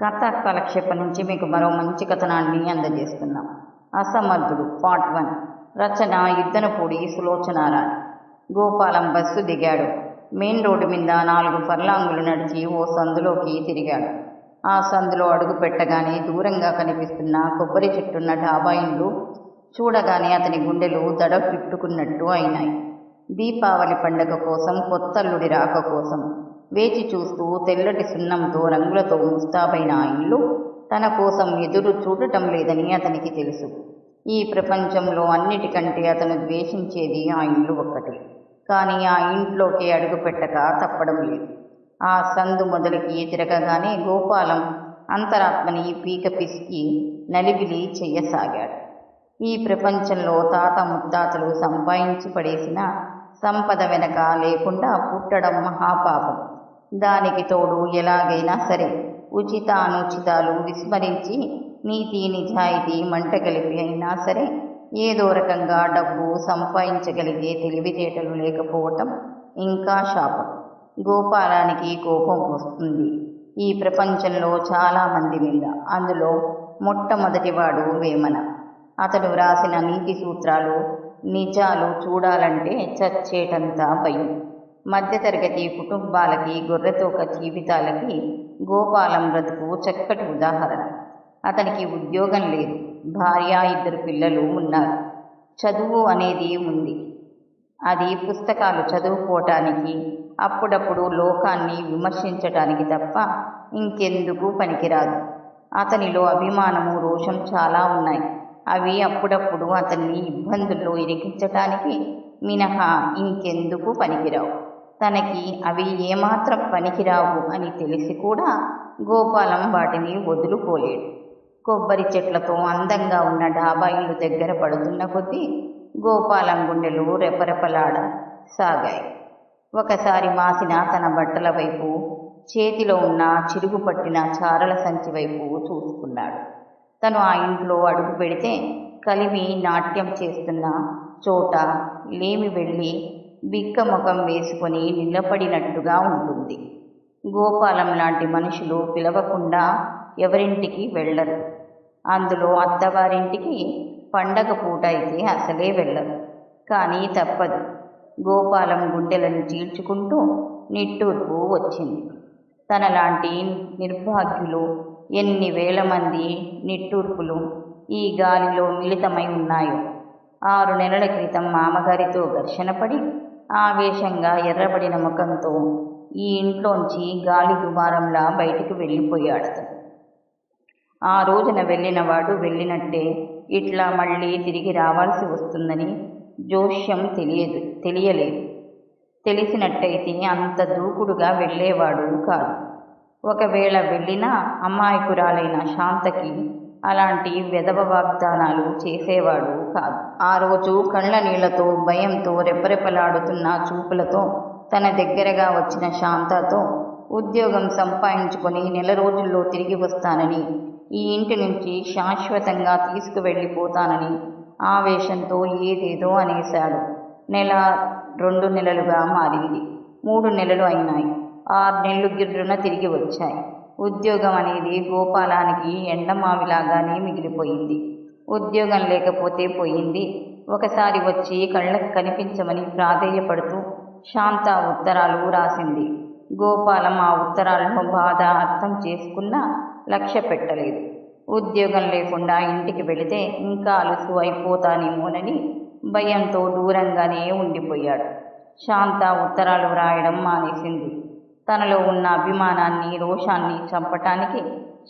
కథ కాలక్షేపం నుంచి మీకు మరో మంచి కథనాన్ని అందజేస్తున్నాం. అసమర్థుడు పార్ట్ వన్ రచన యుద్ధనపూడి సులోచనారాణి. గోపాలం బస్సు దిగాడు. మెయిన్ రోడ్డు మీద నాలుగు ఫర్లాంగులు నడిచి ఓ సందులోకి తిరిగాడు. ఆ సందులో అడుగు పెట్టగానే దూరంగా కనిపిస్తున్న కొబ్బరి చెట్టున్న డాబా ఇండ్లు చూడగానే అతని గుండెలు దడ చుట్టుకున్నట్టు అయినాయి. దీపావళి పండగ కోసం కొత్తల్లుడి రాక కోసం వేచి చూస్తూ తెల్లటి సున్నంతో రంగులతో ముస్తాబైన ఆ ఇల్లు తన కోసం ఎదురు చూడటం లేదని అతనికి తెలుసు. ఈ ప్రపంచంలో అన్నిటికంటే అతను ద్వేషించేది ఆ ఇల్లు ఒక్కటి. కానీ ఆ ఇంట్లోకి అడుగుపెట్టక తప్పడం లేదు. ఆ సందు మొదలకి తిరగగానే గోపాలం అంతరాత్మని పీక పిసికి నలిబిలి చెయ్యసాగాడు. ఈ ప్రపంచంలో తాత ముత్తాతలు సంపాదించి పడేసిన సంపద వెనక లేకుండా పుట్టడం మహాపాపం. దానికి తోడు ఎలాగైనా సరే ఉచిత అనుచితాలు విస్మరించి నీతి నిజాయితీ మంట కలిపి అయినా సరే ఏదో రకంగా డబ్బు సంపాదించగలిగే తెలివితేటలు లేకపోవటం ఇంకా శాపం. గోపాలానికి కోపం వస్తుంది. ఈ ప్రపంచంలో చాలామంది మీద అందులో మొట్టమొదటివాడు వేమన. అతడు వ్రాసిన నీతి సూత్రాలు నిజాలు చూడాలంటే చచ్చేటంత భయం. మధ్యతరగతి కుటుంబాలకి గొర్రెతోక జీవితాలకి గోపాలం బ్రతుకు చక్కటి ఉదాహరణ. అతనికి ఉద్యోగం లేదు. భార్య ఇద్దరు పిల్లలు ఉన్నారు. చదువు అనేది ఉంది అది పుస్తకాలు చదువుకోవటానికి అప్పుడప్పుడు లోకాన్ని విమర్శించటానికి తప్ప ఇంకెందుకు పనికిరాదు. అతనిలో అభిమానము రోషం చాలా ఉన్నాయి. అవి అప్పుడప్పుడు అతన్ని ఇబ్బందుల్లో ఇరికించటానికి మినహా ఇంకెందుకు పనికిరావు. తనకి అవి ఏమాత్రం పనికిరావు అని తెలిసి కూడా గోపాలం వాటిని వదులుకోలేడు. కొబ్బరి చెట్లతో అందంగా ఉన్న డాబా ఇల్లు దగ్గర పడుతున్న కొద్దీ గోపాలం గుండెలు రెపరెపలాడ సాగాయి. ఒకసారి మాసిన తన బట్టల వైపు చేతిలో ఉన్న చిరుగు పట్టిన చారల సంచి వైపు చూసుకున్నాడు. తను ఆ ఇంట్లో అడుగు పెడితే కలిమి నాట్యం చేస్తున్న చోట లేమి వెళ్ళి బిక్క ముఖం వేసుకొని నిలబడినట్టుగా ఉంటుంది. గోపాలం లాంటి మనుషులు పిలవకుండా ఎవరింటికి వెళ్ళరు. అందులో అత్తవారింటికి పండగ పూట అయితే అసలే వెళ్ళరు. కానీ తప్పదు. గోపాలం గుండెలను చీల్చుకుంటూ నిట్టూర్పు వచ్చింది. తనలాంటి నిర్భాగ్యులు ఎన్ని వేల మంది నిట్టూర్పులు ఈ గాలిలో మిళితమై ఉన్నాయో. ఆరు నెలల క్రితం మామగారితో ఘర్షణపడి ఆవేశంగా ఎర్రబడిన ముఖంతో ఈ ఇంట్లోంచి గాలి దుమారంలా బయటికి వెళ్ళిపోయాడు. ఆ రోజున వెళ్ళినవాడు వెళ్ళినట్టే ఇట్లా మళ్ళీ తిరిగి రావాల్సి వస్తుందని జోష్యం తెలియదు తెలియలేదు. తెలిసినట్టయితే అంత దూకుడుగా వెళ్ళేవాడు కాదు. ఒకవేళ వెళ్ళినా అమాయకురాలైన శాంతకి అలాంటి వెధవ వాగ్దానాలు చేసేవాడు కాదు. ఆ రోజు కళ్ళ నీళ్ళతో భయంతో రెప్పరెప్పలాడుతున్న చూపులతో తన దగ్గరగా వచ్చిన శాంతతో ఉద్యోగం సంపాదించుకొని నెల రోజుల్లో తిరిగి వస్తానని ఈ ఇంటి నుంచి శాశ్వతంగా తీసుకువెళ్ళిపోతానని ఆవేశంతో ఏదేదో అనేశాడు. నెల రెండు నెలలుగా మారింది. మూడు నెలలు అయినాయి. ఆరు నెలలు గిర్రున తిరిగి వచ్చాయి. ఉద్యోగం అనేది గోపాలానికి ఎండమావిలాగానే మిగిలిపోయింది. ఉద్యోగం లేకపోతే పోయింది. ఒకసారి వచ్చి కళ్ళకు కనిపించమని ప్రాధేయపడుతూ శాంత ఉత్తరాలు రాసింది. గోపాలం ఆ ఉత్తరాలను బాధ అర్థం చేసుకున్నా లక్ష్య పెట్టలేదు. ఉద్యోగం లేకుండా ఇంటికి వెళితే ఇంకా అలుసు అయిపోతానేమోనని భయంతో దూరంగానే ఉండిపోయాడు. శాంత ఉత్తరాలు వ్రాయడం మానేసింది. తనలో ఉన్న అభిమానాన్ని రోషాన్ని చంపటానికి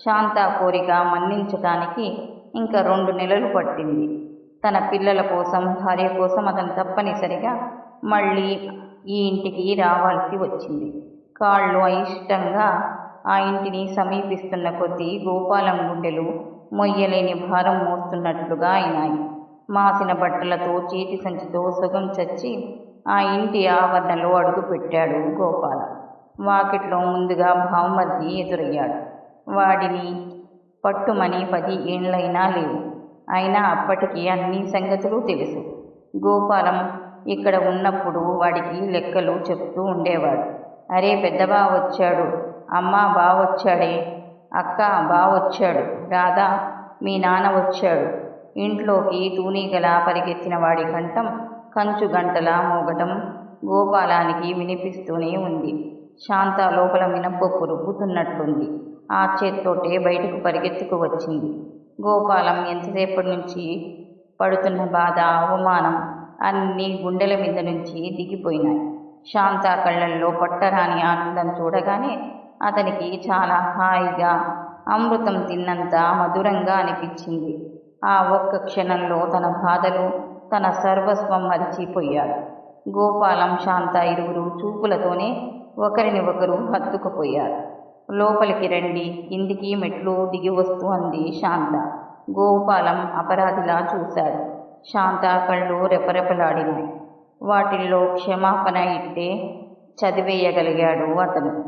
శాంత కోరిక మన్నించటానికి ఇంకా రెండు నెలలు పట్టింది. తన పిల్లల కోసం భార్య కోసం అతను తప్పనిసరిగా మళ్ళీ ఈ ఇంటికి రావాల్సి వచ్చింది. కాళ్ళు అయిష్టంగా ఆ ఇంటిని సమీపిస్తున్న కొద్దీ గోపాలం గుండెలు మొయ్యలేని భారం మోస్తున్నట్లుగా అయినాయి. మాసిన బట్టలతో చేతి సంచితో సుగం చచ్చి ఆ ఇంటి ఆవరణలో అడుగు పెట్టాడు గోపాల. వాకిట్లో ముందుగా భావమర్ది ఎదురయ్యాడు. వాడిని పట్టుమని పది ఏండ్లైనా లేవు. అయినా అప్పటికి అన్ని సంగతులు తెలుసు. గోపాలం ఇక్కడ ఉన్నప్పుడు వాడికి లెక్కలు చెప్తూ ఉండేవాడు. అరే పెద్దబా వచ్చాడు. అమ్మ బా వచ్చాడే. అక్క బా వచ్చాడు. రాధా మీ నాన్న వచ్చాడు. ఇంట్లోకి తూనీగలా పరిగెత్తిన వాడి కంఠం కంచు గంటలా మోగటం గోపాలానికి వినిపిస్తూనే ఉంది. శాంత లోపల మినపప్పు రుబ్బుతున్నట్లుంది ఆ చేత్తోటే బయటకు పరిగెత్తుకు వచ్చింది గోపాలం ఎంతసేపటి నుంచి పడుతున్న బాధ అవమానం అన్నీ గుండెల మీద నుంచి దిగిపోయినాయి. శాంత కళ్ళల్లో పట్టరాని ఆనందం చూడగానే అతనికి చాలా హాయిగా అమృతం తిన్నంత మధురంగా అనిపించింది. ఆ ఒక్క క్షణంలో తన బాధలు తన సర్వస్వం మరిచిపోయాడు గోపాలం శాంత ఇరువురు చూపులతోనే ఒకరిని ఒకరు హత్తుకుపోయారు. లోపలికి రండి కిందికి మెట్లు దిగి వస్తూ అంది శాంత. గోపాలం అపరాధిలా చూశాడు. శాంత కళ్ళు రెపరెపలాడినాయి. వాటిల్లో క్షమాపణ ఇట్టే చదివేయగలిగాడు అతను.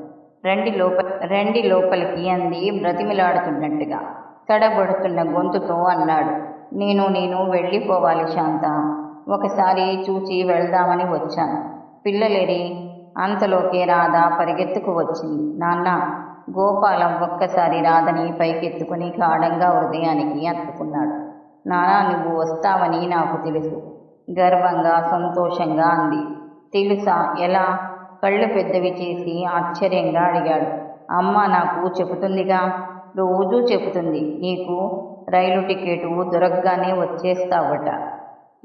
రండి లోప రండి లోపలికి అంది బ్రతిమిలాడుతున్నట్టుగా. తడబడుతున్న గొంతుతో అన్నాడు. నేను నేను వెళ్ళిపోవాలి శాంత. ఒకసారి చూచి వెళ్దామని వచ్చాను. పిల్లలేరి అంతలోకే రాధ పరిగెత్తుకు వచ్చింది. నాన్న గోపాలం ఒక్కసారి రాధని పైకెత్తుకుని గాఢంగా హృదయానికి అత్తుకున్నాడు నానా నువ్వు వస్తావని నాకు తెలుసు. గర్వంగా సంతోషంగా అంది. తెలుసా? ఎలా? కళ్ళు పెద్దవి చేసి ఆశ్చర్యంగా అడిగాడు. అమ్మ నాకు చెబుతుందిగా. రోజూ చెబుతుంది. నీకు రైలు టికెటు దొరకగానే వచ్చేస్తావట.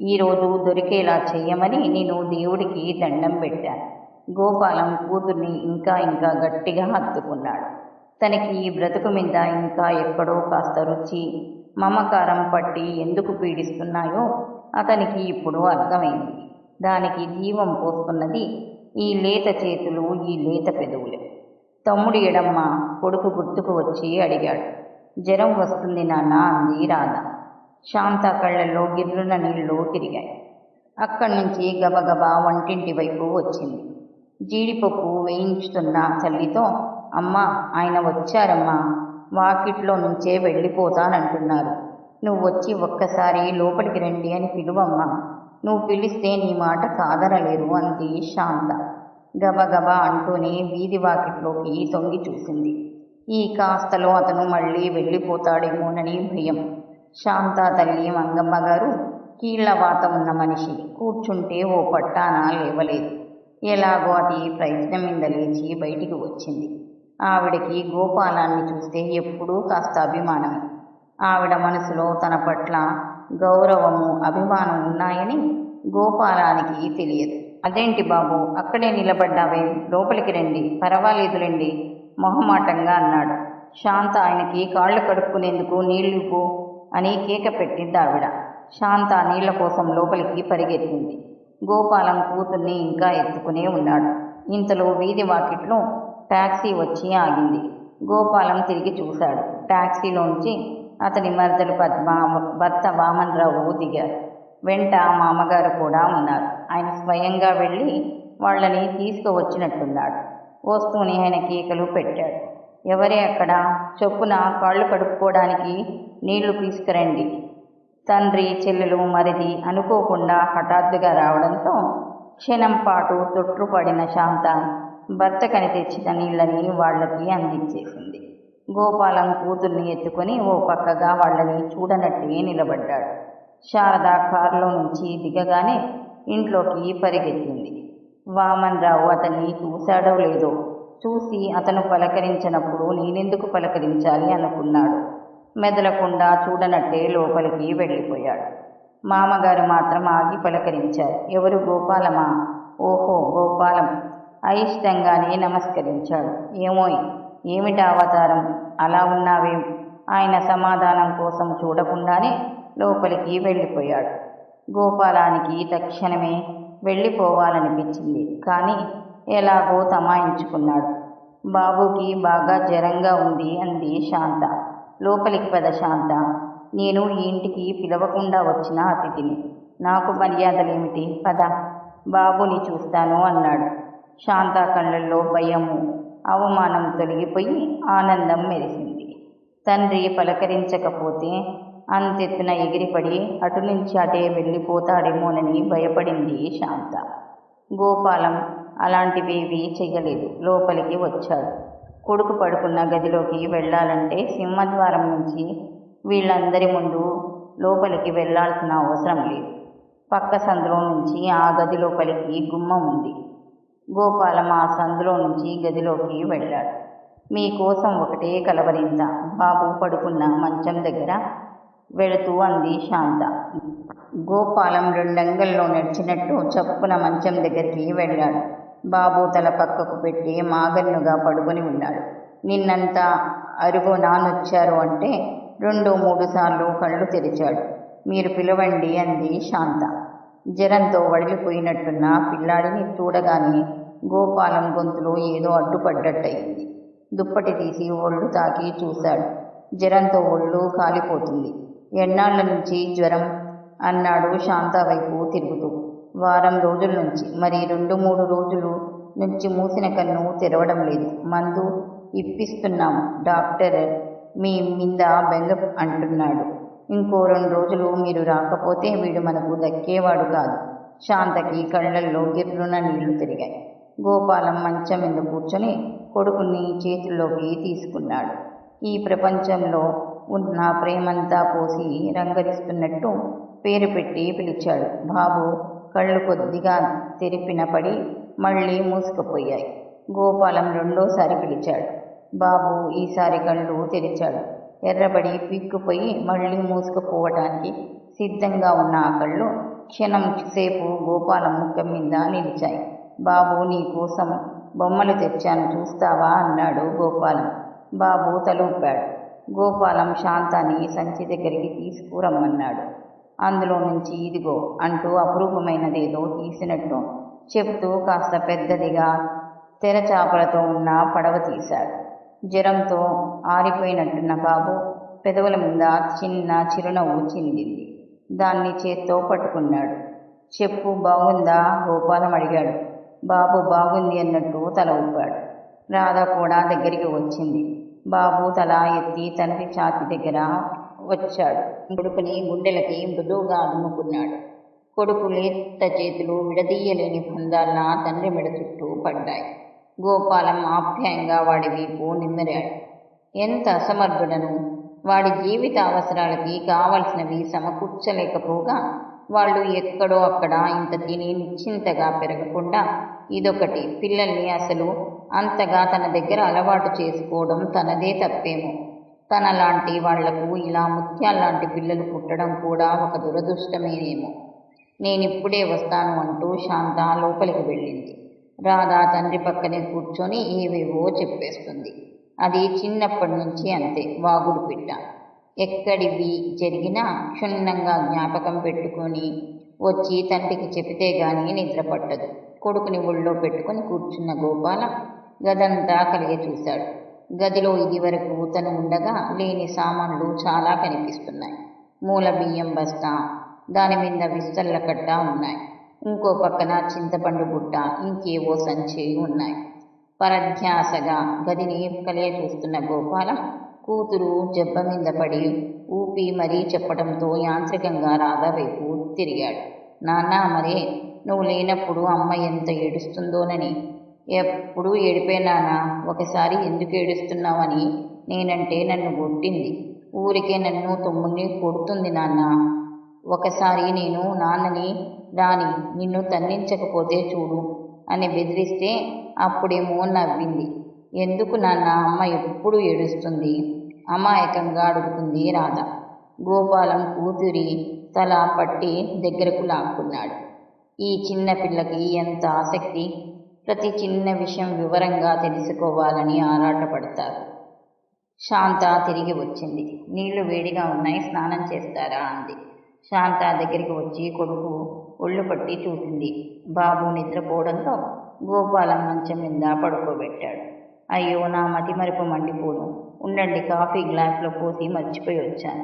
ఈరోజు దొరికేలా చెయ్యమని నేను దేవుడికి దండం పెట్టాను గోపాలం కూతుర్ని ఇంకా ఇంకా గట్టిగా హత్తుకున్నాడు. తనకి ఈ బ్రతుకు మీద ఇంకా ఎక్కడో కాస్త రుచి మమకారం పట్టి ఎందుకు పీడిస్తున్నాయో అతనికి ఇప్పుడు అర్థమైంది. దానికి జీవం పోస్తున్నది ఈ లేత చేతులు ఈ లేత పెదవులు. తమ్ముడి ఎడమ్మ కొడుకు గుర్తుకు వచ్చి అడిగాడు. జ్వరం వస్తుంది నాన్న అంది రాధ. శాంత కళ్ళల్లో గిర్రున నీళ్ళు తిరిగాయి. అక్కడి నుంచి గబగబా వంటింటి వైపు వచ్చింది. జీడిపప్పు వేయించుతున్న తల్లితో అమ్మా ఆయన వచ్చారమ్మా వాకిట్లో నుంచే వెళ్ళిపోతానంటున్నారు. నువ్వు వచ్చి ఒక్కసారి లోపలికి రండి అని పిలువమ్మా. నువ్వు పిలిస్తే నీ మాట కాదనలేరు అంది శాంత. గబగబా అంటూనే వీధి వాకిట్లోకి తొంగి చూసింది. ఈ కాస్తలో అతను మళ్ళీ వెళ్ళిపోతాడేమోనని భయం. శాంత తల్లి మంగమ్మ గారు కీళ్ళ వాత ఉన్న మనిషి కూర్చుంటే ఓ పట్టాన లేవలేదు. ఎలాగో అది ప్రయత్నం మీద లేచి బయటికి వచ్చింది. ఆవిడకి గోపాలాన్ని చూస్తే ఎప్పుడూ కాస్త అభిమానమే. ఆవిడ మనసులో తన పట్ల గౌరవము అభిమానం ఉన్నాయని గోపాలానికి తెలియదు. అదేంటి బాబు అక్కడే నిలబడ్డావే లోపలికి రండి పర్వాలేదులేండి మొహమాటంగా అన్నాడు. శాంత ఆయనకి కాళ్ళు కడుక్కునేందుకు నీళ్ళు పో అని కేక పెట్టింది ఆవిడ. శాంత నీళ్ళ కోసం లోపలికి పరిగెత్తింది. గోపాలం కూతుర్ని ఇంకా ఎత్తుకునే ఉన్నాడు. ఇంతలో వీధి వాకిట్లో టాక్సీ వచ్చి ఆగింది. గోపాలం తిరిగి చూశాడు. టాక్సీలోంచి అతని మరదలు పద్మ భర్త వామన్ రావు దిగారు. వెంట మామగారు కూడా ఉన్నారు. ఆయన స్వయంగా వెళ్ళి వాళ్ళని తీసుకువచ్చినట్టున్నాడు. వస్తూనే ఆయన కేకలు పెట్టాడు. ఎవరే అక్కడ? చొప్పున కాళ్ళు కడుక్కోవడానికి నీళ్ళు తీసుకురండి. తండ్రి చెల్లెలు మరిది అనుకోకుండా హఠాత్తుగా రావడంతో క్షణం పాటు తొట్టుపడిన శాంత భర్త కని తెచ్చిన నీళ్ళని వాళ్ళకి అందించేసింది. గోపాలం కూతుర్ని ఎత్తుకొని ఓ పక్కగా వాళ్ళని చూడనట్టే నిలబడ్డాడు. శారద కారులో నుంచి దిగగానే ఇంట్లోకి పరిగెత్తింది. వామన్ రావు అతన్ని చూశాడో లేదో? చూసి అతను పలకరించినప్పుడు నేనెందుకు పలకరించాలి? అనుకున్నాడు. మెదలకుండా చూడనట్టే లోపలికి వెళ్ళిపోయాడు. మామగారు మాత్రం ఆగి పలకరించారు. ఎవరు గోపాలమా? ఓహో గోపాలం. అయిష్టంగానే నమస్కరించాడు. ఏమోయ్ ఏమిటి అవతారం అలా ఉన్నావేం? ఆయన సమాధానం కోసం చూడకుండానే లోపలికి వెళ్ళిపోయాడు. గోపాలానికి తక్షణమే వెళ్ళిపోవాలనిపించింది. కానీ ఎలాగో తమాయించుకున్నాడు. బాబుకి బాగా జ్వరంగా ఉంది అంది శాంత. లోపలికి పద శాంత. నేను ఈ ఇంటికి పిలవకుండా వచ్చిన అతిథిని. నాకు మర్యాదలేమిటి? పద. బాబుని చూస్తాను అన్నాడు. శాంత కళ్ళల్లో భయము అవమానం తొలగిపోయి ఆనందం మెరిసింది. తండ్రి పలకరించకపోతే అంతెత్తున ఎగిరిపడి అటు నుంచి అటే వెళ్ళిపోతాడేమోనని భయపడింది శాంత. గోపాలం అలాంటివేవీ చెయ్యలేదు. లోపలికి వచ్చాడు. కొడుకు పడుకున్న గదిలోకి వెళ్ళాలంటే సింహద్వారం నుంచి వీళ్ళందరి ముందు లోపలికి వెళ్ళాల్సిన అవసరం లేదు. పక్క సందులో నుంచి ఆ గది లోపలికి గుమ్మం ఉంది. గోపాలం ఆ సందులో నుంచి గదిలోకి వెళ్ళాడు. మీకోసం ఒకటే కలవరింత. బాబు పడుకున్న మంచం దగ్గర వెళుతూ అంది శాంత. గోపాలం రెండంగల్లో నడిచినట్టు చప్పున మంచం దగ్గరికి వెళ్ళాడు. బాబు తల పక్కకు పెట్టి మాగన్నుగా పడుకొని ఉన్నాడు. నిన్నంతా అరుగు నానొచ్చారు అంటే రెండు మూడు సార్లు కళ్ళు తెరిచాడు. మీరు పిలవండి అంది శాంత. జ్వరంతో వడిలిపోయినట్టున్న పిల్లాడిని చూడగానే గోపాలం గొంతులో ఏదో అడ్డుపడ్డట్టయింది. దుప్పటి తీసి ఒళ్ళు తాకి చూశాడు. జ్వరంతో ఒళ్ళు కాలిపోతుంది. ఎన్నాళ్ళ నుంచి జ్వరం? అన్నాడు శాంత వైపు తిరుగుతూ. వారం రోజుల నుంచి. మరి రెండు మూడు రోజులు నుంచి మూసిన కన్ను తెరవడం లేదు. మందు ఇప్పిస్తున్నాం డాక్టర్. మీ మీద బెంగ అంటున్నాడు. ఇంకో రెండు రోజులు మీరు రాకపోతే వీడు మనకు దక్కేవాడు కాదు. శాంతకి కళ్ళల్లో గిర్రున నీళ్ళు తిరిగాయి. గోపాలం మంచం మీద కూర్చొని కొడుకుని చేతుల్లోకి తీసుకున్నాడు. ఈ ప్రపంచంలో ఉన్న ప్రేమంతా పోసి రంగరిస్తున్నట్టు పేరు పెట్టి పిలిచాడు. బాబు కళ్ళు కొద్దిగా తెరిపిన పడి మళ్ళీ మూసుకుపోయాయి. గోపాలం రెండోసారి పిలిచాడు. బాబు ఈసారి కళ్ళు తెరిచాడు. ఎర్రబడి పిక్కుపోయి మళ్ళీ మూసుకుపోవటానికి సిద్ధంగా ఉన్న ఆ కళ్ళు క్షణం సేపు గోపాలం ముఖం మీద నిలిచాయి. బాబు నీ కోసం బొమ్మలు తెచ్చాను చూస్తావా? అన్నాడు గోపాలం. బాబు తలూపాడు. గోపాలం శాంతాన్ని సంచి దగ్గరికి తీసుకురమ్మన్నాడు. అందులో నుంచి ఇదిగో అంటూ అపురూపమైనదేదో తీసినట్టు చెప్తూ కాస్త పెద్దదిగా తెరచాపలతో ఉన్న పడవ తీశాడు. జ్వరంతో ఆరిపోయినట్టున్న బాబు పెదవుల మీద చిన్న చిరునవ్వు చిందింది. దాన్ని చేత్తో పట్టుకున్నాడు. చెప్పు బాగుందా? గోపాలం అడిగాడు. బాబు బాగుంది అన్నట్టు తల ఊపాడు. రాధ కూడా దగ్గరికి వచ్చింది. బాబు తల ఎత్తి తండ్రి ఛాతి దగ్గర వచ్చాడు. కొడుకుని గుండెలకి మృదువుగా అదుముకున్నాడు కొడుకు లేత చేతులు విడదీయలేని బంధాల్లా తండ్రి మెడ చుట్టూ పడ్డాయి. గోపాలం ఆప్యాయంగా వాడి వీపు నిమ్మరాడు. ఎంత అసమర్థుడను! వాడి జీవిత అవసరాలకి కావలసినవి సమకూర్చలేకపోగా వాళ్ళు ఎక్కడో అక్కడ ఇంత తిని నిశ్చింతగా పెరగకుండా ఇదొకటి పిల్లల్ని అసలు అంతగా తన దగ్గర అలవాటు చేసుకోవడం తనదే తప్పేమో. తనలాంటి వాళ్ళకు ఇలా ముత్యాల్లాంటి పిల్లలు పుట్టడం కూడా ఒక దురదృష్టమేనేమో. నేనిప్పుడే వస్తాను అంటూ శాంత లోపలికి వెళ్ళింది. రాధా తండ్రి పక్కనే కూర్చొని ఏవేవో చెప్పేస్తుంది. అది చిన్నప్పటి నుంచి అంతే వాగుడు పిట్ట. ఎక్కడివి జరిగినా క్షుణ్ణంగా జ్ఞాపకం పెట్టుకొని వచ్చి తండ్రికి చెబితే గాని నిద్ర పట్టదు కొడుకుని ఒళ్ళో పెట్టుకొని కూర్చున్న గోపాల గదంతా కలిగి చూశాడు. గదిలో ఇదివరకు తను ఉండగా లేని సామాన్లు చాలా కనిపిస్తున్నాయి. మూల బియ్యం బస్తా దాని మీద విస్తళ్ళ కట్ట ఉన్నాయి. ఇంకో పక్కన చింతపండు బుట్ట ఇంకేవో సంచి ఉన్నాయి. పరధ్యాసగా గదిని కలియ చూస్తున్న గోపాలం కూతురు జబ్బ మీద పడి ఊపి మరీ చెప్పడంతో యాంత్రికంగా రాధ వైపు తిరిగాడు. నాన్న మరే నువ్వు లేనప్పుడు అమ్మ ఎంత ఏడుస్తుందోనని ఎప్పుడు ఏడిపోయినానా ఒకసారి ఎందుకు ఏడుస్తున్నావని నేనంటే నన్ను కొట్టింది. ఊరికే నన్ను తమ్ముడిని కొడుతుంది నాన్న. ఒకసారి నేను నాన్నని రాని నిన్ను తన్నించకపోతే చూడు అని బెదిరిస్తే అప్పుడేమో నవ్వింది. ఎందుకు నాన్న అమ్మ ఎప్పుడు ఏడుస్తుంది? అమాయకంగా అడుగుతుంది రాధ. గోపాలం కూతురి తల పట్టి దగ్గరకు లాక్కున్నాడు. ఈ చిన్న పిల్లకి ఎంత ఆసక్తి? ప్రతి చిన్న విషయం వివరంగా తెలుసుకోవాలని ఆరాటపడతారు. శాంత తిరిగి వచ్చింది. నీళ్ళు వేడిగా ఉన్నాయి స్నానం చేస్తారా? అంది. శాంత దగ్గరికి వచ్చి కొడుకు ఒళ్ళు పట్టి చూసింది. బాబు నిద్రపోవడంతో గోపాలం మంచం మీద పడుకోబెట్టాడు. అయ్యో నా మతిమరుపు మండిపోను. ఉండండి కాఫీ గ్లాస్లో పోసి మర్చిపోయి వచ్చాను.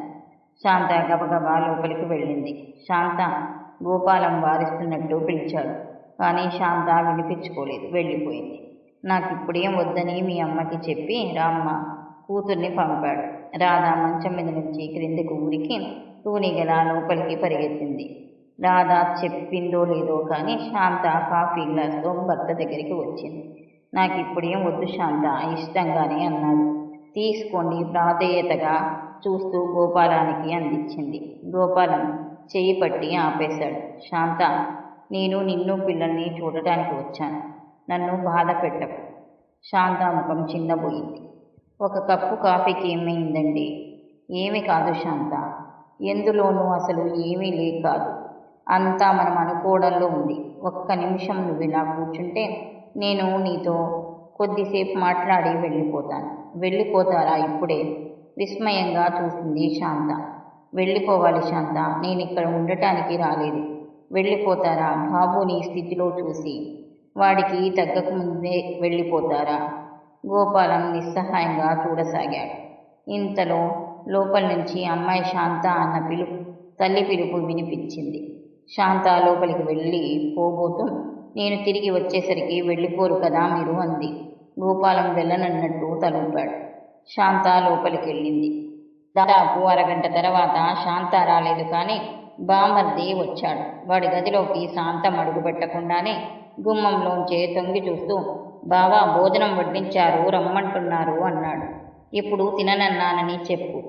శాంత గబగబా లోపలికి వెళ్ళింది. శాంత గోపాలం వారిస్తున్నట్టు పిలిచాడు. కానీ శాంత వినిపించుకోలేదు. వెళ్ళిపోయింది. నాకు ఇప్పుడేం వద్దని మీ అమ్మకి చెప్పి రామ్మ కూతుర్ని పంపాడు. రాధా మంచం మీద నుంచి క్రిందకు ఊరికి తూనిగల లోపలికి పరిగెత్తింది. రాధా చెప్పిందో లేదో కానీ శాంత కాఫీ గ్లాస్తో భర్త దగ్గరికి వచ్చింది. నాకు ఇప్పుడేం వద్దు శాంత ఇష్టంగానే అన్నాడు. తీసుకోండి ప్రాధేయతగా చూస్తూ గోపాలానికి అందించింది. గోపాలం చేయి పట్టి ఆపేశాడు. శాంత నేను నిన్ను పిల్లల్ని చూడటానికి వచ్చాను. నన్ను బాధ పెట్టకు. శాంత ముఖం చిన్నబోయింది. ఒక కప్పు కాఫీకి ఏమైందండి? ఏమి కాదు శాంత. ఎందులోనూ అసలు ఏమీ లే కాదు అంతా మనం అనుకోవడంలో ఉంది. ఒక్క నిమిషం నువ్వు ఇలా కూర్చుంటే నేను నీతో కొద్దిసేపు మాట్లాడి వెళ్ళిపోతాను. వెళ్ళిపోతారా ఇప్పుడే? విస్మయంగా చూసింది శాంత. వెళ్ళిపోవాలి శాంత. నేను ఇక్కడ ఉండటానికి రాలేదు. వెళ్ళిపోతారా? బాబుని స్థితిలో చూసి. వాడికి తగ్గకముందే వెళ్ళిపోతారా? గోపాలం నిస్సహాయంగా చూడసాగాడు. ఇంతలో లోపల నుంచి అమ్మాయి శాంత అన్న పిలుపు తల్లి పిలుపు వినిపించింది. శాంత లోపలికి వెళ్ళి పోబోతూ నేను తిరిగి వచ్చేసరికి వెళ్ళిపోరు కదా మీరు అంది. గోపాలం వెళ్ళనన్నట్టు తలూపాడు. శాంత లోపలికి వెళ్ళింది దాదాపు అరగంట తర్వాత శాంత రాలేదు కానీ బామర్ది వచ్చాడు. వాడి గదిలోకి శాంతం అడుగుపెట్టకుండానే గుమ్మంలోంచే తొంగి చూస్తూ బావా భోజనం వడ్డించారు రమ్మంటున్నారు అన్నాడు. ఇప్పుడు తిననన్నానని చెప్పు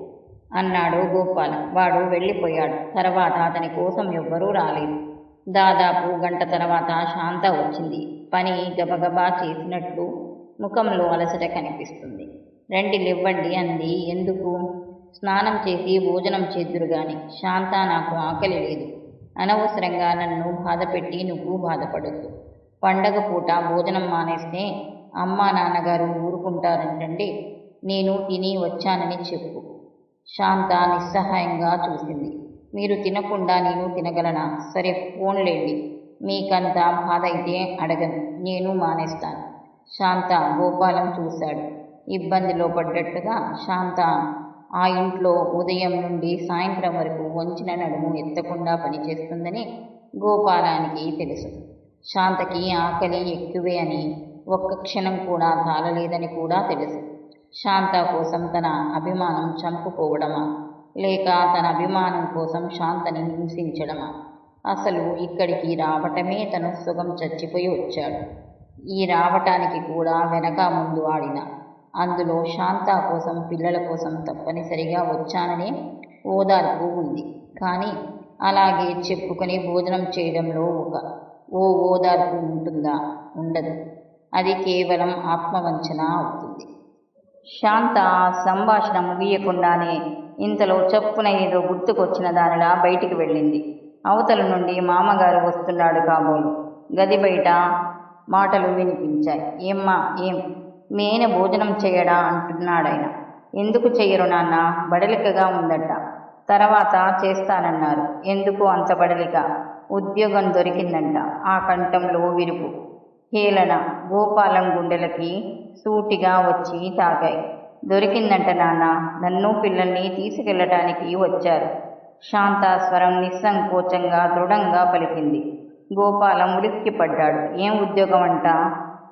అన్నాడు గోపాలం. వాడు వెళ్ళిపోయాడు. తర్వాత అతని కోసం ఎవ్వరూ రాలేదు. దాదాపు గంట తర్వాత శాంత వచ్చింది. పని గబగబా చేసినట్లు ముఖంలో అలసట కనిపిస్తుంది. రండి అంది. ఎందుకు? స్నానం చేసి భోజనం చేద్దురు గాని శాంత నాకు ఆకలి లేదు. అనవసరంగా నన్ను బాధపెట్టి నువ్వు బాధపడద్దు పండగ పూట భోజనం మానేస్తే అమ్మా నాన్నగారు ఊరుకుంటారంటండి నేను తిని వచ్చానని చెప్పు. శాంత నిస్సహాయంగా చూసింది. మీరు తినకుండా నేను తినగలనా? సరే ఫోన్లేండి మీకంత బాధ అయితే అడగను. నేను మానేస్తాను. శాంత గోపాలం చూశాడు. ఇబ్బందిలో పడ్డట్టుగా శాంత ఆ ఇంట్లో ఉదయం నుండి సాయంత్రం వరకు వంచిన నడుము ఎత్తకుండా పనిచేస్తుందని గోపాలానికి తెలుసు. శాంతకి ఆకలి ఎక్కువే అని ఒక్క క్షణం కూడా తాళలేదని కూడా తెలుసు. శాంత కోసం తన అభిమానం చంపుకోవడమా? లేక తన అభిమానం కోసం శాంతని హింసించడమా? అసలు ఇక్కడికి రావటమే తను సుఖం చచ్చిపోయి వచ్చాడు. ఈ రావటానికి కూడా వెనక ముందు ఆడిన అందులో శాంత కోసం పిల్లల కోసం తప్పనిసరిగా వచ్చాననే ఓదార్పు ఉంది. కానీ అలాగే చెప్పుకొని భోజనం చేయడంలో ఒక ఓ ఓదార్పు ఉంటుందా? ఉండదు. అది కేవలం ఆత్మవంచన అవుతుంది. శాంత సంభాషణ ముగియకుండానే ఇంతలో చప్పున ఏదో గుర్తుకొచ్చిన దానిలా బయటికి వెళ్ళింది. అవతల నుండి మామగారు వస్తున్నాడు కాబోలు. గది బయట మాటలు వినిపించాయి. ఏమ్మా ఏం? మేన భోజనం చేయడా? అంటున్నాడాయన. ఎందుకు చెయ్యరు నాన్న? బడలికగా ఉందట. తర్వాత చేస్తానన్నారు. ఎందుకు అంత బడలిక? ఉద్యోగం దొరికిందంట. ఆ కంఠంలో విరుపు. హేళన. గోపాలం గుండెలకి సూటిగా వచ్చి తాగాయి దొరికిందంట నాన్న. నన్ను పిల్లల్ని తీసుకెళ్ళటానికి వచ్చారు. శాంత స్వరం నిస్సంకోచంగా దృఢంగా పలికింది. గోపాలం ఉలిక్కిపడ్డాడు. ఏం ఉద్యోగం అంట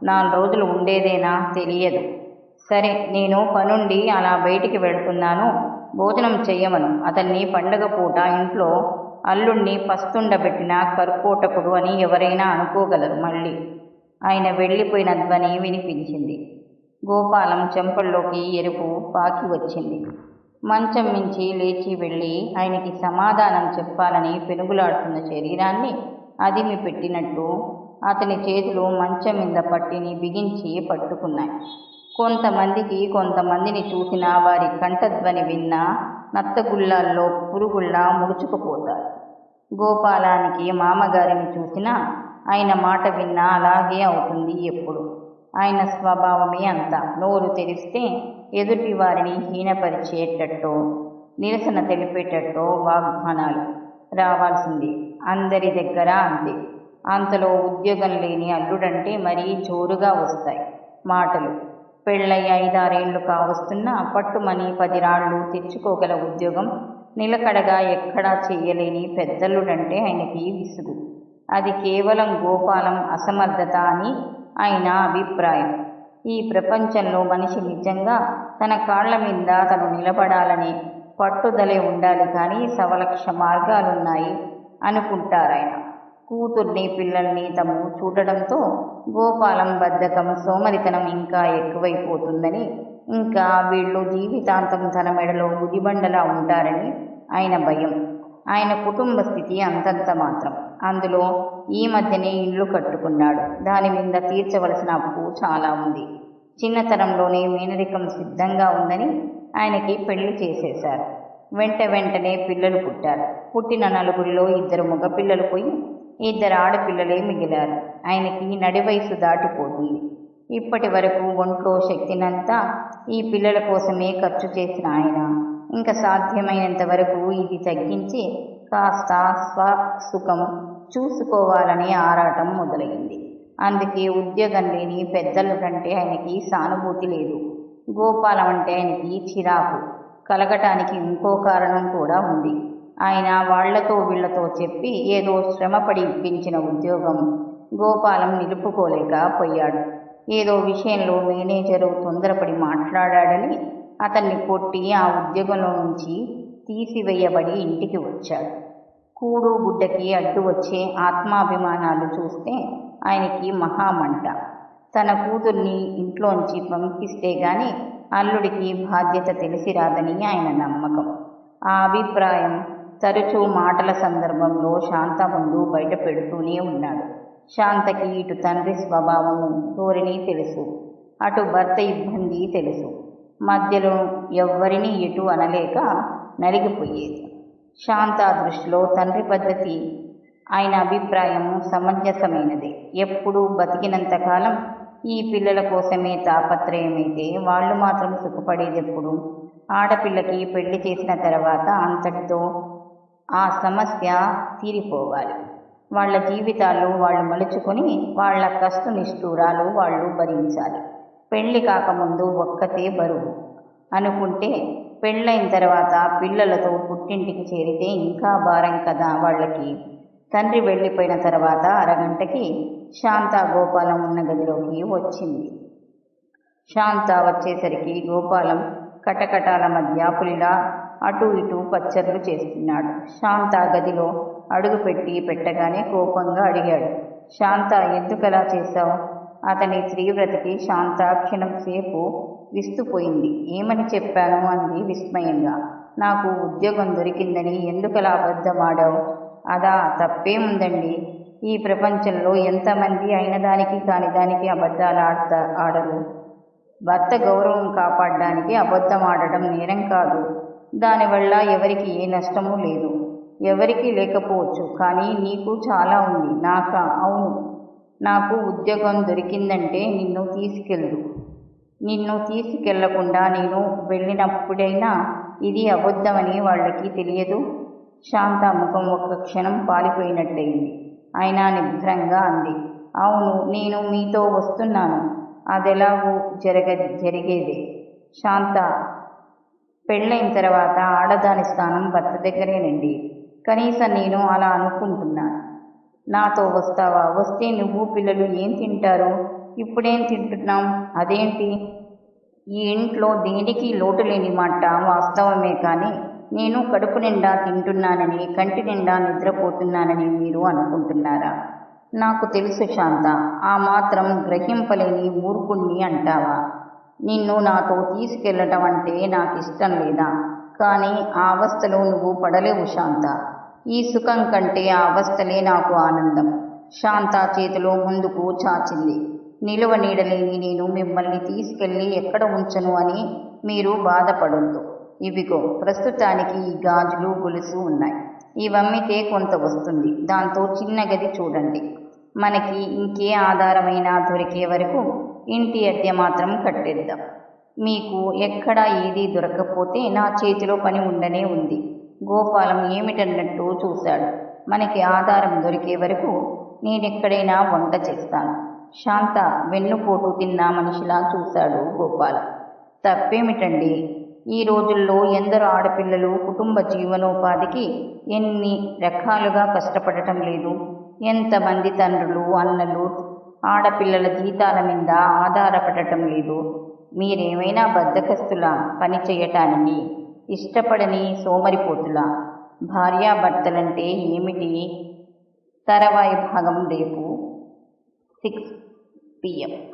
నాలుగు రోజులు ఉండేదేనా తెలియదు. సరే నేను పనుండి అలా బయటికి వెళ్తున్నాను. భోజనం చెయ్యమను. అతన్ని పండగ పూట ఇంట్లో అల్లుణ్ణి పస్తుండబెట్టిన కర్కోటకుడు అని ఎవరైనా అనుకోగలరు మళ్ళీ. ఆయన వెళ్ళిపోయిన ధ్వని వినిపించింది. గోపాలం చెంపల్లోకి ఎరుపు పాకి వచ్చింది. మంచం మించి లేచి వెళ్ళి ఆయనకి సమాధానం చెప్పాలని పెనుగులాడుతున్న శరీరాన్ని అదిమి పెట్టినట్టు అతని చేతులు మంచం మీద పట్టిని బిగించి పట్టుకున్నాయి. కొంతమందికి కొంతమందిని చూసిన వారి కంఠధ్వని విన్న నత్తగుళ్ళల్లో పురుగుల్లా ముడుచుకుపోతారు. గోపాలానికి మామగారిని చూసినా ఆయన మాట విన్నా అలాగే అవుతుంది ఎప్పుడు. ఆయన స్వభావమే అంత. నోరు తెరిస్తే ఎదుటి వారిని హీనపరిచేటట్టో నిరసన తెలిపేటట్టో వాగ్దానాలు రావాల్సింది. అందరి దగ్గర అంతే. అంతలో ఉద్యోగం లేని అల్లుడంటే మరీ జోరుగా వస్తాయి. మాటలు. పెళ్ళై ఐదారేళ్ళు కావస్తున్నా పట్టుమని పది రాళ్ళు తెచ్చుకోగల ఉద్యోగం నిలకడగా ఎక్కడా చేయలేని పెద్దల్లుడంటే ఆయనకి విసుగు. అది కేవలం గోపాలం అసమర్థత అని ఆయన అభిప్రాయం. ఈ ప్రపంచంలో మనిషి నిజంగా తన కాళ్ళ మీద తను నిలబడాలని పట్టుదలే ఉండాలి కానీ సవలక్ష మార్గాలున్నాయి అనుకుంటారాయన. కూతుర్ని పిల్లల్ని తము చూడడంతో గోపాలం బద్ధకం సోమరితనం ఇంకా ఎక్కువైపోతుందని ఇంకా వీళ్ళు జీవితాంతం తన మెడలో గుదిబండలా ఉంటారని ఆయన భయం. ఆయన కుటుంబ స్థితి అంతంత మాత్రం. అందులో ఈ మధ్యనే ఇల్లు కట్టుకున్నాడు. దాని మీద తీర్చవలసిన అప్పు చాలా ఉంది. చిన్నతనంలోనే మేనరికం సిద్ధంగా ఉందని ఆయనకి పెళ్ళి చేసేశారు. వెంట వెంటనే పిల్లలు పుట్టారు. పుట్టిన నలుగురిలో ఇద్దరు మగపిల్లలు పోయి ఇద్దరు ఆడపిల్లలే మిగిలారు. ఆయనకి నడి వయసు దాటిపోతుంది. ఇప్పటి వరకు ఒంట్లో శక్తినంతా ఈ పిల్లల కోసమే ఖర్చు చేసిన ఆయన. ఇంకా సాధ్యమైనంత వరకు ఇది తగ్గించి కాస్త స్వ సుఖం చూసుకోవాలనే ఆరాటం మొదలైంది. అందుకే ఉద్యోగం లేని పెద్దల కంటే ఆయనకి సానుభూతి లేదు. గోపాలం అంటే ఆయనకి చిరాకు. కలగటానికి ఇంకో కారణం కూడా ఉంది. ఆయన వాళ్ళతో వీళ్ళతో చెప్పి ఏదో శ్రమపడి ఇప్పించిన ఉద్యోగం గోపాలం నిలుపుకోలేకపోయాడు ఏదో విషయంలో మేనేజరు తొందరపడి మాట్లాడాడని అతన్ని కొట్టి ఆ ఉద్యోగంలో నుంచి తీసివేయబడి ఇంటికి వచ్చాడు. కూడు గుడ్డకి అడ్డు వచ్చే ఆత్మాభిమానాలు చూస్తే ఆయనకి మహామంట తన కూతుర్ని ఇంట్లోంచి పంపిస్తే గాని అల్లుడికి బాధ్యత తెలిసి రాదని ఆయన నమ్మకం. ఆ అభిప్రాయం తరచూ మాటల సందర్భంలో శాంత ముందు బయట పెడుతూనే ఉన్నాడు. శాంతకి ఇటు తండ్రి స్వభావము ధోరణి తెలుసు అటు భర్త ఇబ్బంది తెలుసు. మధ్యలో ఎవ్వరిని ఎటు అనలేక నలిగిపోయేది. శాంత దృష్టిలో తండ్రి పద్ధతి ఆయన అభిప్రాయం సమంజసమైనది. ఎప్పుడూ బతికినంతకాలం ఈ పిల్లల కోసమే తాపత్రయమైతే వాళ్ళు మాత్రం సుఖపడేది ఎప్పుడు? ఆడపిల్లకి పెళ్ళి చేసిన తర్వాత అంతటితో ఆ సమస్య తీరిపోవాలి. వాళ్ళ జీవితాలు వాళ్ళు మలుచుకొని వాళ్ళ కష్ట నిష్ఠూరాలు వాళ్ళు భరించాలి. పెళ్ళి కాకముందు ఒక్కతే బరువు. అనుకుంటే పెళ్ళైన తర్వాత పిల్లలతో పుట్టింటికి చేరితే ఇంకా భారం కదా వాళ్ళకి. తండ్రి వెళ్ళిపోయిన తర్వాత అరగంటకి శాంత గోపాలం ఉన్న గదిలోకి వచ్చింది. శాంత వచ్చేసరికి గోపాలం కటకటాల మధ్య పులిలా అటు ఇటు పచ్చర్లు చేస్తున్నాడు. శాంత గదిలో అడుగుపెట్టి పెట్టగానే కోపంగా అడిగాడు. శాంత ఎందుకలా చేశావు? అతని శ్రీవ్రతకి శాంత క్షణం సేపు విస్తుపోయింది. ఏమని చెప్పాను? అంది విస్మయంగా. నాకు ఉద్యోగం దొరికిందని ఎందుకలా అబద్ధమాడావు? అదా తప్పేముందండి? ఈ ప్రపంచంలో ఎంతమంది అయిన దానికి కాని దానికి అబద్ధాలు ఆడతా ఆడరు. భర్త గౌరవం కాపాడడానికి అబద్ధం ఆడడం నేరం కాదు. దానివల్ల ఎవరికి ఏ నష్టమూ లేదు. ఎవరికి లేకపోవచ్చు కానీ నీకు చాలా ఉంది. నాక? అవును. నాకు ఉద్యోగం దొరికిందంటే నిన్ను తీసుకెళ్ళు. నిన్ను తీసుకెళ్ళకుండా నేను వెళ్ళినప్పుడైనా ఇది అబద్ధమని వాళ్ళకి తెలియదు. శాంత ముఖం ఒక్క క్షణం పాలిపోయినట్టయింది. అయినా నిభ్రంగా అంది. అవును నేను మీతో వస్తున్నాను. అదెలాగూ జరగ జరిగేదే. శాంత పెళ్ళైన తర్వాత ఆడదాని స్థానం భర్త దగ్గరేనండి కనీసం నేను అలా అనుకుంటున్నాను నాతో వస్తావా? వస్తే నువ్వు పిల్లలు ఏం తింటారు? ఇప్పుడేం తింటున్నాం? అదేంటి? ఈ ఇంట్లో దేనికి లోటు లేని మాట వాస్తవమే కానీ నేను కడుపు నిండా తింటున్నానని కంటి నిండా నిద్రపోతున్నానని మీరు అనుకుంటున్నారా? నాకు తెలుసు శాంత ఆ మాత్రం గ్రహింపలేని మూర్ఖుణ్ణి అంటావా? నిన్ను నాతో తీసుకెళ్ళటం అంటే నాకు ఇష్టం లేదా? కానీ ఆ అవస్థలో నువ్వు పడలేవు శాంత. ఈ సుఖం కంటే ఆ అవస్థలే నాకు ఆనందం. శాంత చేతిలో ముందుకు చాచింది. నిలువ నీడలేని నేను మిమ్మల్ని తీసుకెళ్ళి ఎక్కడ ఉంచను అని మీరు బాధపడొద్దు. ఇవిగో ప్రస్తుతానికి ఈ గాజులు గొలుసు ఉన్నాయి. ఇవమ్మితే కొంత వస్తుంది. దాంతో చిన్న గది చూడండి. మనకి ఇంకే ఆధారమైనా దొరికే వరకు ఇంటి అద్దె మాత్రం కట్టేద్దాం. మీకు ఎక్కడ ఏది దొరకకపోతే నా చేతిలో పని ఉండనే ఉంది. గోపాలం ఏమిటన్నట్టు చూశాడు. మనకి ఆధారం దొరికే వరకు నేనెక్కడైనా వంట చేస్తాను. శాంత వెన్నుపోటు తిన్న మనిషిలా చూశాడు గోపాలం. తప్పేమిటండి? ఈ రోజుల్లో ఎందరో ఆడపిల్లలు కుటుంబ జీవనోపాధికి ఎన్ని రకాలుగా కష్టపడటం లేదు. ఎంతమంది తండ్రులు అన్నలు ఆడపిల్లల జీతాల మీద ఆధారపడటం లేదు. మీరేమైనా బద్దకస్తులా పని చేయటానికి ఇష్టపడని సోమరిపోతులా భార్యాభర్తలంటే ఏమిటి? తరవాయి భాగం రేపు సిక్స్ పిఎం